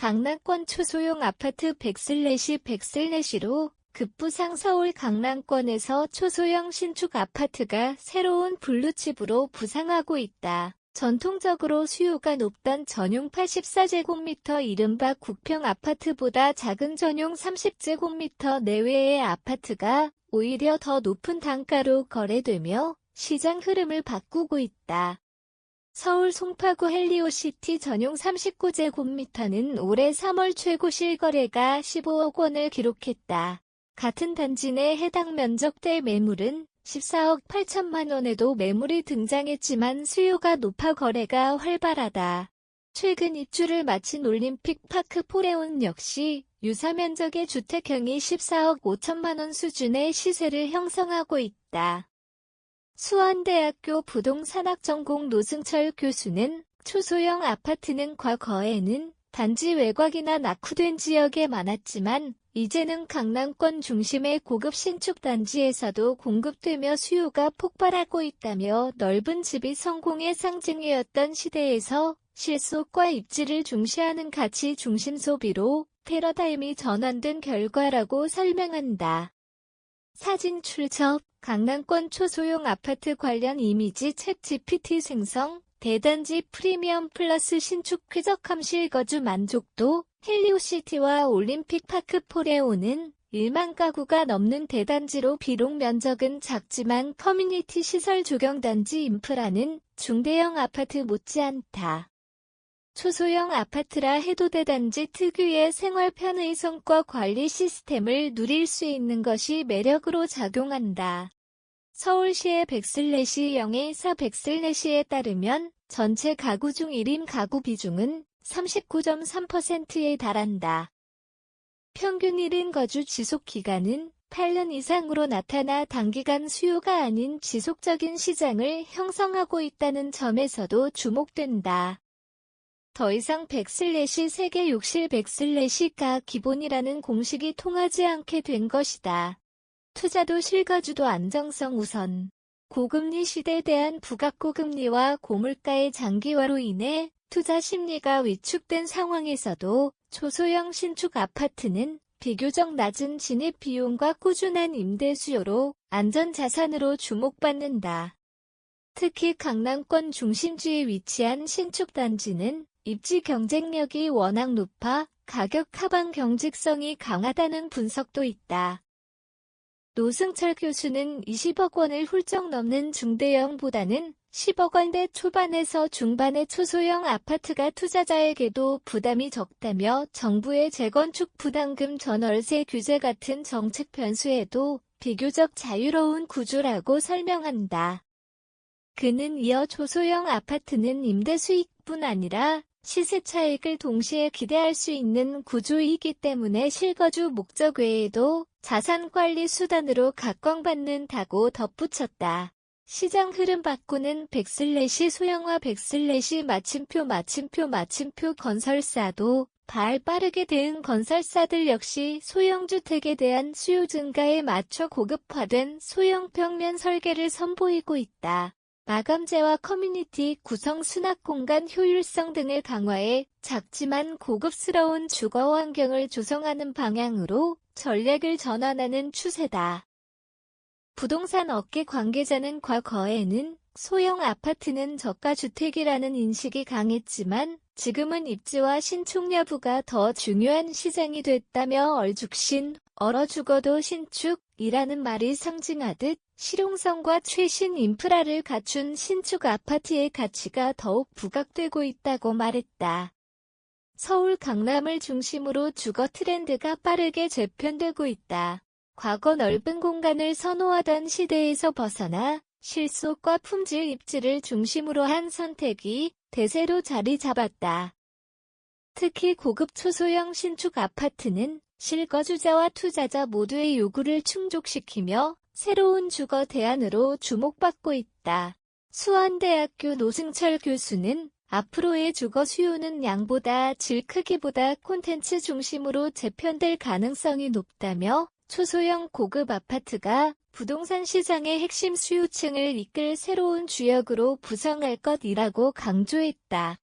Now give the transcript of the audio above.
강남권 초소형 아파트 백슬래시 백슬래시로 급부상 서울 강남권에서 초소형 신축 아파트가 새로운 블루칩으로 부상하고 있다. 전통적으로 수요가 높던 전용 84제곱미터 이른바 국평 아파트보다 작은 전용 30제곱미터 내외의 아파트가 오히려 더 높은 단가로 거래되며 시장 흐름을 바꾸고 있다. 서울 송파구 헬리오시티 전용 39제곱미터는 올해 3월 최고 실거래가 15억 원을 기록했다. 같은 단지 내 해당 면적대 매물은 14억 8천만 원에도 매물이 등장했지만 수요가 높아 거래가 활발하다. 최근 입주를 마친 올림픽 파크 포레온 역시 유사 면적의 주택형이 14억 5천만 원 수준의 시세를 형성하고 있다. 수원대학교 부동산학 전공 노승철 교수는 초소형 아파트는 과거에는 단지 외곽이나 낙후된 지역에 많았지만 이제는 강남권 중심의 고급 신축 단지에서도 공급되며 수요가 폭발하고 있다며 넓은 집이 성공의 상징이었던 시대에서 실속과 입지를 중시하는 가치 중심 소비로 패러다임이 전환된 결과라고 설명한다. 사진 출처 강남권 초소형 아파트 관련 이미지 챗 GPT 생성 대단지 프리미엄 플러스 신축 쾌적함 실거주 만족도 헬리오시티와 올림픽파크 포레오는 1만 가구가 넘는 대단지로 비록 면적은 작지만 커뮤니티 시설 조경단지 인프라는 중대형 아파트 못지않다. 초소형 아파트라 해도 대단지 특유의 생활 편의성과 관리 시스템을 누릴 수 있는 것이 매력으로 작용한다. 서울시의 백슬래시 영해사 백슬래시에 따르면 전체 가구 중 1인 가구 비중은 39.3%에 달한다. 평균 1인 거주 지속 기간은 8년 이상으로 나타나 단기간 수요가 아닌 지속적인 시장을 형성하고 있다는 점에서도 주목된다. 더 이상 백슬래시 세계 욕실 백슬래시가 기본이라는 공식이 통하지 않게 된 것이다. 투자도 실거주도 안정성 우선. 고금리 시대에 대한 부각고금리와 고물가의 장기화로 인해 투자 심리가 위축된 상황에서도 초소형 신축 아파트는 비교적 낮은 진입 비용과 꾸준한 임대 수요로 안전 자산으로 주목받는다. 특히 강남권 중심지에 위치한 신축 단지는 입지 경쟁력이 워낙 높아 가격 하방 경직성이 강하다는 분석도 있다. 노승철 교수는 20억 원을 훌쩍 넘는 중대형보다는 10억 원대 초반에서 중반의 초소형 아파트가 투자자에게도 부담이 적다며 정부의 재건축 부담금 전월세 규제 같은 정책 변수에도 비교적 자유로운 구조라고 설명한다. 그는 이어 초소형 아파트는 임대 수익뿐 아니라 시세 차익을 동시에 기대할 수 있는 구조이기 때문에 실거주 목적 외에도 자산 관리 수단으로 각광받는다고 덧붙였다. 시장 흐름 바꾸는 백슬래시 소형화 백슬래시 마침표 마침표 마침표 건설사도 발 빠르게 대응 건설사들 역시 소형주택에 대한 수요 증가에 맞춰 고급화된 소형 평면 설계를 선보이고 있다. 마감재와 커뮤니티 구성 수납 공간 효율성 등을 강화해 작지만 고급스러운 주거 환경을 조성하는 방향으로 전략을 전환하는 추세다. 부동산 업계 관계자는 과거에는 소형 아파트는 저가 주택이라는 인식이 강했지만 지금은 입지와 신축 여부가 더 중요한 시장이 됐다며 얼죽신, 얼어 죽어도 신축이라는 말이 상징하듯 실용성과 최신 인프라를 갖춘 신축 아파트의 가치가 더욱 부각되고 있다고 말했다. 서울 강남을 중심으로 주거 트렌드가 빠르게 재편되고 있다. 과거 넓은 공간을 선호하던 시대에서 벗어나 실속과 품질 입지를 중심으로 한 선택이 대세로 자리 잡았다. 특히 고급 초소형 신축 아파트는 실거주자와 투자자 모두의 요구를 충족시키며 새로운 주거 대안으로 주목받고 있다. 수원대학교 노승철 교수는 앞으로의 주거 수요는 양보다 질 크기보다 콘텐츠 중심으로 재편될 가능성이 높다며 초소형 고급 아파트가 부동산 시장의 핵심 수요층을 이끌 새로운 주역으로 부상할 것이라고 강조했다.